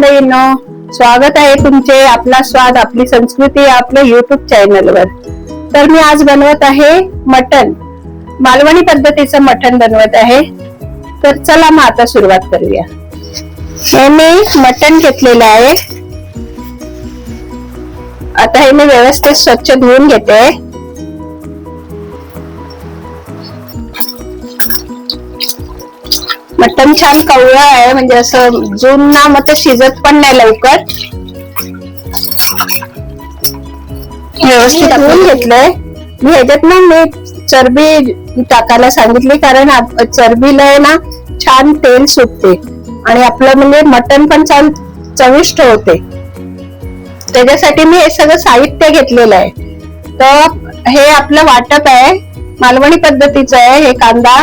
मंडळींनो स्वागत आहे तुमचे आपला स्वाद आपली संस्कृती आपल्या युट्यूब चॅनलवर तर मी आज बनवत आहे मटन मालवणी पद्धतीचं मटन बनवत आहे. तर चला मग आता सुरुवात करूया. हे मी मटन घेतलेलं आहे. आता हे मी व्यवस्थित स्वच्छ धुवून घेते. मटन छान कवळं आहे म्हणजे असं जुना मग ते शिजत पण नाही लवकर. व्यवस्थित धुवून घेतलंय. मी ह्याच्यात ना मी चरबी टाकायला सांगितली कारण चरबीला आहे ना छान तेल सुटते. आणि आपलं म्हणजे मटन पण छान चविष्ट होते. त्याच्यासाठी मी हे सगळं साहित्य घेतलेलं आहे. तर हे आपलं वाटप आहे मालवणी पद्धतीचं आहे हे कांदा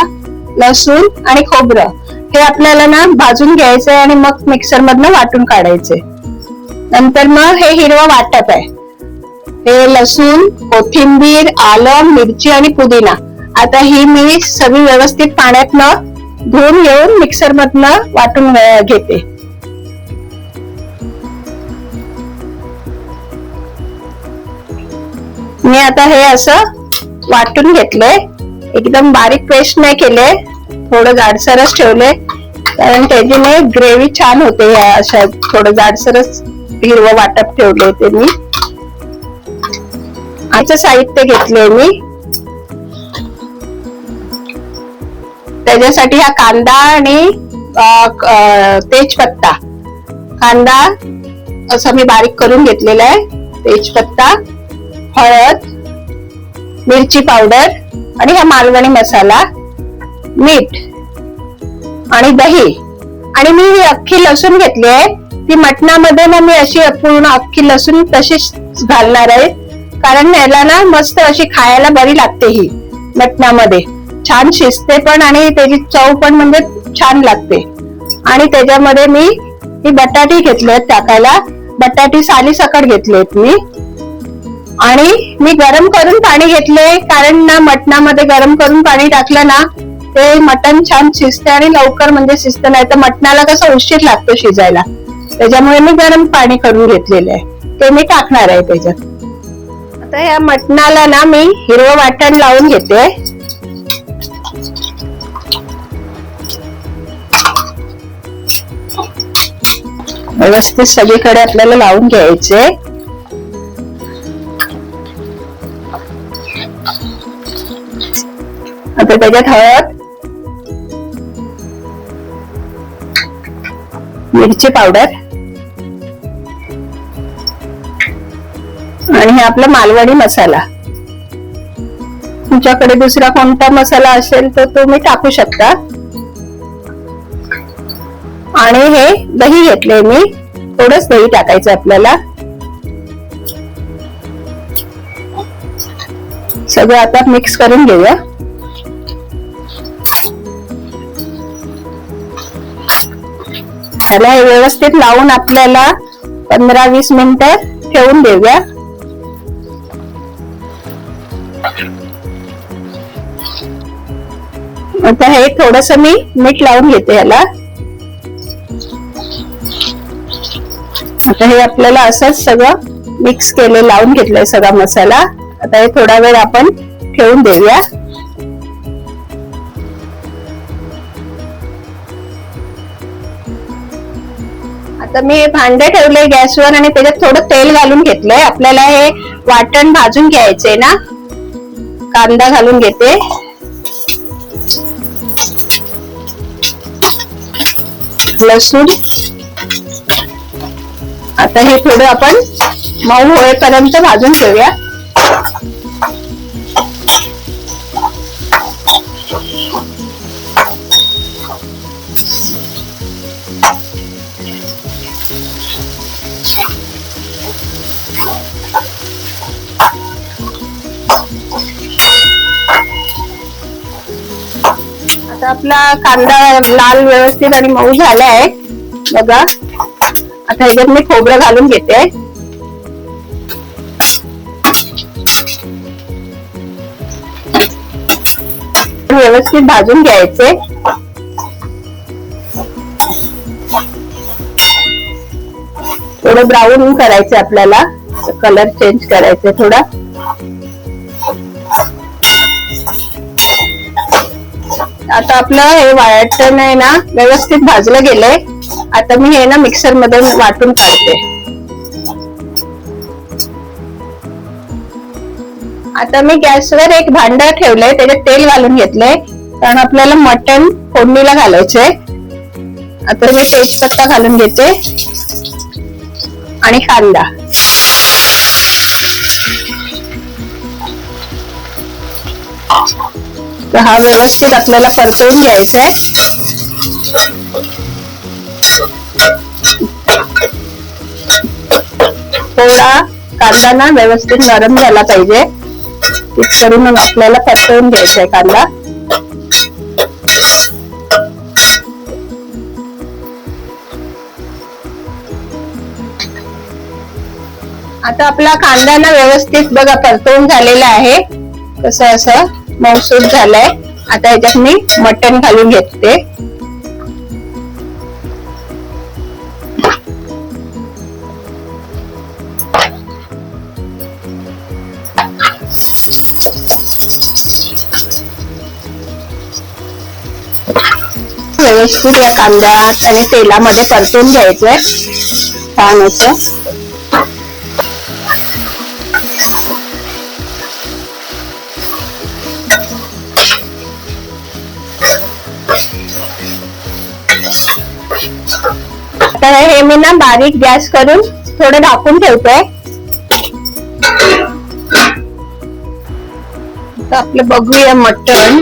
लसूण आणि खोबरं. हे आपल्याला ना भाजून घ्यायचंय आणि मग मिक्सर मधनं वाटून काढायचे नंतर मग हे हिरवं वाटप आहे. हे लसूण कोथिंबीर आलं मिरची आणि पुदिना. आता ही मी सगळी व्यवस्थित पाण्यातनं धुवून घेऊन मिक्सर मधनं वाटून घेते. मी आता हे असं वाटून घेतलंय. एकदम बारीक पेस्ट नाही केले थोडं जाडसरच ठेवले कारण त्याच्याने ग्रेव्ही छान होते या अशा थोडं जाडसरच हिरवं वाटप ठेवले होते मी आमचं साहित्य घेतले मी. त्याच्यासाठी हा कांदा आणि तेजपत्ता. कांदा असं मी बारीक करून घेतलेला आहे. तेजपत्ता हळद मिरची पावडर आणि हा मालवणी मसाला. मीठ आणि दही. आणि मी ही अख्खी लसूण घेतली आहे. ती मटणामध्ये ना मी अशी पूर्ण अख्खी लसूण तशीच घालणार आहे. कारण याला ना मस्त अशी खायला बरी लागते ही मटणामध्ये. छान शिजते पण आणि त्याची चव पण म्हणजे छान लागते. आणि त्याच्यामध्ये मी ही बटाटी घेतले टाकायला. बटाटी साली सकट घेतलेत मी. आणि मी गरम करून पाणी घेतले कारण ना मटणामध्ये गरम करून पाणी टाकलं ना ते मटण छान शिजते आणि लवकर म्हणजे शिजत नाही तर मटणाला कसं उशीर लागतो शिजायला. त्याच्यामुळे मी गरम पाणी करून घेतलेले आहे. ते मी टाकणार आहे त्याच्यात. आता या मटणाला ना मी हिरवं वाटण लावून घेते. व्यवस्थित सगळीकडे आपल्याला लावून घ्यायचे. आता त्याच्यात हळद मिरची पावडर. आणि हे आपला मालवणी मसाला. तुमच्याकडे दुसरा कोणता मसाला असेल तर तुम्ही टाकू शकता. आणि हे दही घेतले मी. थोडंच दही टाकायचं आपल्याला. सगळं आता मिक्स करून घेऊया. त्याला हे व्यवस्थित लावून आपल्याला पंधरा वीस मिनिट ठेवून देऊया. आता हे थोडस मी मीठ लावून घेते याला. आता हे आपल्याला असंच सगळं मिक्स केले लावून घेतलंय सगळा मसाला. आता हे थोडा वेळ आपण ठेवून देऊया. आता मी भांडे ठेवले गॅसवर आणि त्याच्यात थोडं तेल घालून घेतलंय. आपल्याला हे वाटण भाजून घ्यायचंय ना? कांदा घालून घेते. लसूण. आता हे थोडं आपण मऊ होईपर्यंत भाजून ठेवूया. आपला कांदा लाल व्यवस्थित आणि मऊ झाला आहे बघा. आता ह्याच्यात मी खोबरं घालून घेते. व्यवस्थित भाजून घ्यायचे. थोडं ब्राऊन करायचं आपल्याला. कलर चेंज करायचं थोडा. आता आपलं हे वाटण आहे ना व्यवस्थित भाजलं गेलंय. आता मी हे ना मिक्सरमध्ये वाटून काढते. आता मी गॅसवर एक भांड ठेवलंय त्याच्यात तेल घालून घेतलंय. कारण आपल्याला मटण फोडणीला घालायचंय. आता मी तेजपत्ता घालून घेते. आणि कांदा. तर हा व्यवस्थित आपल्याला परतवून घ्यायचा आहे. थोडा कांदा ना व्यवस्थित नरम झाला पाहिजे. करून मग आपल्याला परतवून घ्यायचा आहे कांदा. आता आपला कांदा ना व्यवस्थित बघा परतवून झालेला आहे. कसं असं? मौसूद झालाय. आता याच्यात मी मटण घालून घेते. व्यवस्थित या कांदा आणि तेलामध्ये परतून घ्यायचंय. छान असं. मी ना बारीक गॅस करून थोडं झाकून ठेवतोय. तर आपलं बघूया मटण.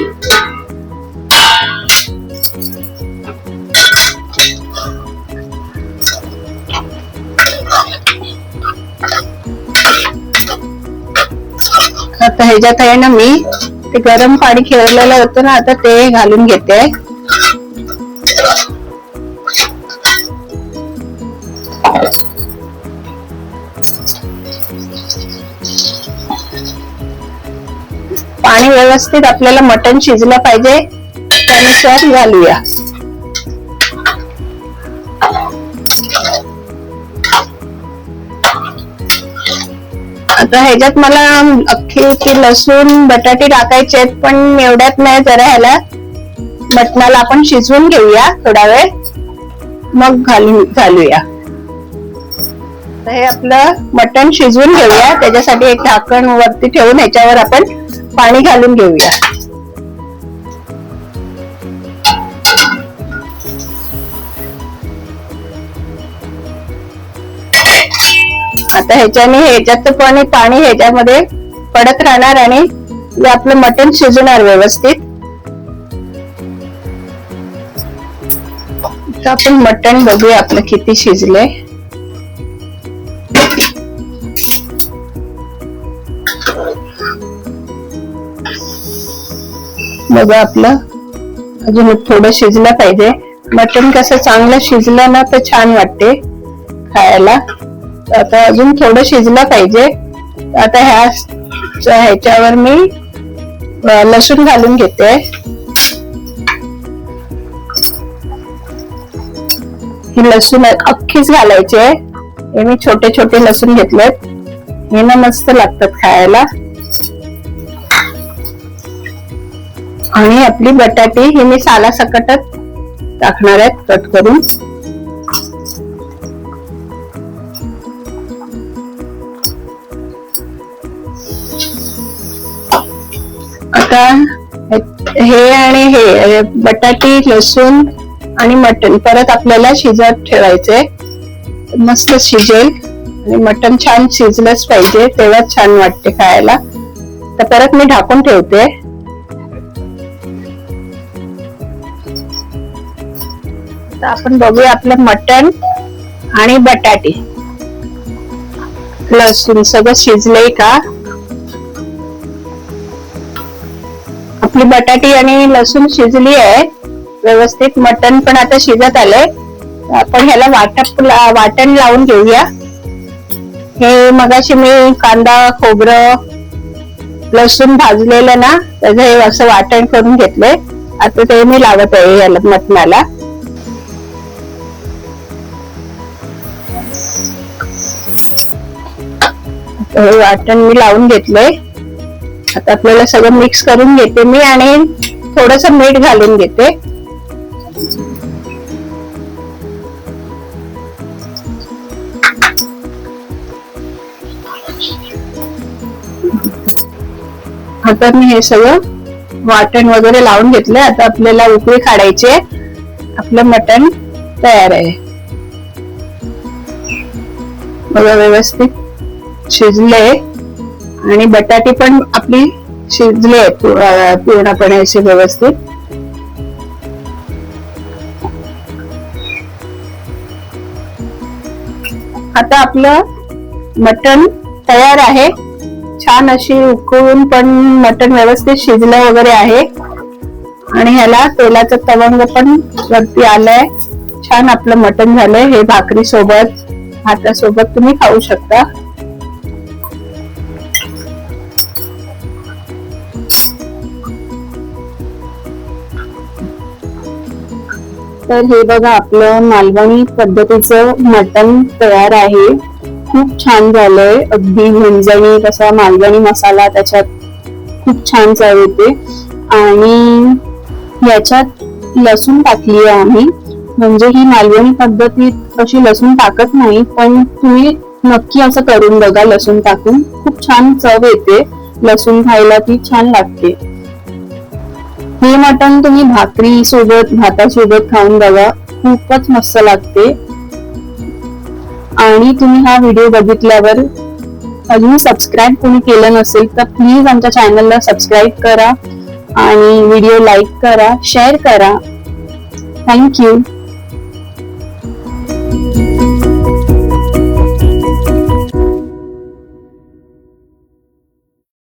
आता ह्याच्यात आहे ना मी ते गरम पाणी खेळलेलं होतं ना आता ते घालून घेते. पाणी व्यवस्थित आपल्याला मटण शिजलं पाहिजे. त्यानुसार घालूया. आता ह्याच्यात मला अख्खी लसूण बटाटे टाकायचे आहेत पण एवढ्यात नाही जरा ह्याला मटणाला आपण शिजवून घेऊया थोडा वेळ. मग घालून घालूया. हे आपलं मटण शिजवून घेऊया. त्याच्यासाठी एक झाकण वरती ठेवून ह्याच्यावर आपण पाणी घालून घेऊया. आता ह्याच्याने ह्याच्यात पाणी पाणी ह्याच्यामध्ये पडत राहणार आणि आपलं मटण शिजणार व्यवस्थित. तर आपण मटण बघूया आपलं किती शिजले. बघा आपलं अजून थोडं शिजलं पाहिजे. मटण कसं चांगलं शिजलं ना तर छान वाटते खायला. आता अजून थोडं शिजलं पाहिजे. आता ह्या ह्याच्यावर मी लसूण घालून घेते. ही लसूण अख्खीच घालायची आहे. हे मी छोटे छोटे लसूण घेतलेत. हे ना मस्त लागतात खायला. आणि आपली बटाटे हे मी साला सकटच टाकणार आहेत कट करून. आता हे आणि हे बटाटे लसूण आणि मटण परत आपल्याला शिजत ठेवायचे. मस्त शिजेल आणि मटण छान शिजलंच पाहिजे तेव्हाच छान वाटते खायला. तर परत मी ढाकून ठेवते. तर आपण बघूया आपलं मटण आणि बटाटे. लसूण सगळं शिजलंय का? आपली बटाटी आणि लसूण शिजली आहे. व्यवस्थित मटण पण आता शिजत आलंय. आपण ह्याला वाटप वाटण लावून घेऊया. हे मगाशी मी कांदा खोबरं लसूण भाजलेलं ना त्याचं हे असं वाटण करून घेतलंय. आता ते मी लावत आहे याला मटणाला. हे वाटण मी लावून घेतलंय. आता आपल्याला सगळं मिक्स करून घेते मी आणि थोडस मीठ घालून घेते. आता मी हे सगळं वाटण वगैरे लावून घेतलंय. आता आपल्याला उकळी काढायची आपलं मटण तयार आहे. बघा व्यवस्थित. शिजले आणि बटाटे पण आपली शिजले पूर्णपणे असे व्यवस्थित. आता आपलं मटण तयार आहे. छान अशी उकळून पण मटण व्यवस्थित शिजलं वगैरे आहे. आणि ह्याला तेलाचं तवंग पण वरती आलंय. छान आपलं मटण झालंय. हे भाकरी सोबत भातासोबत तुम्ही खाऊ शकता. तर हे बघा आपलं मालवणी पद्धतीचं मटण तयार आहे. खूप छान झालंय. अगदी झणझणी कसा मालवणी मसाला त्याच्यात खूप छान चव येते. आणि याच्यात लसूण टाकली आहे आम्ही. म्हणजे ही मालवणी पद्धतीत अशी लसूण टाकत नाही पण तुम्ही नक्की असं करून बघा लसूण टाकून. खूप छान चव येते. लसूण खायला ती छान लागते. हे मटण तुम्ही भाकरी सोबत भातासोबत खाऊन बघा. खूपच मस्त लागते. आणि तुम्ही हा व्हिडिओ बघितल्यावर अजून सबस्क्राईब कोणी केलं नसेल तर प्लीज आमच्या चॅनलला सबस्क्राईब करा आणि व्हिडिओ लाईक करा शेअर करा. Thank you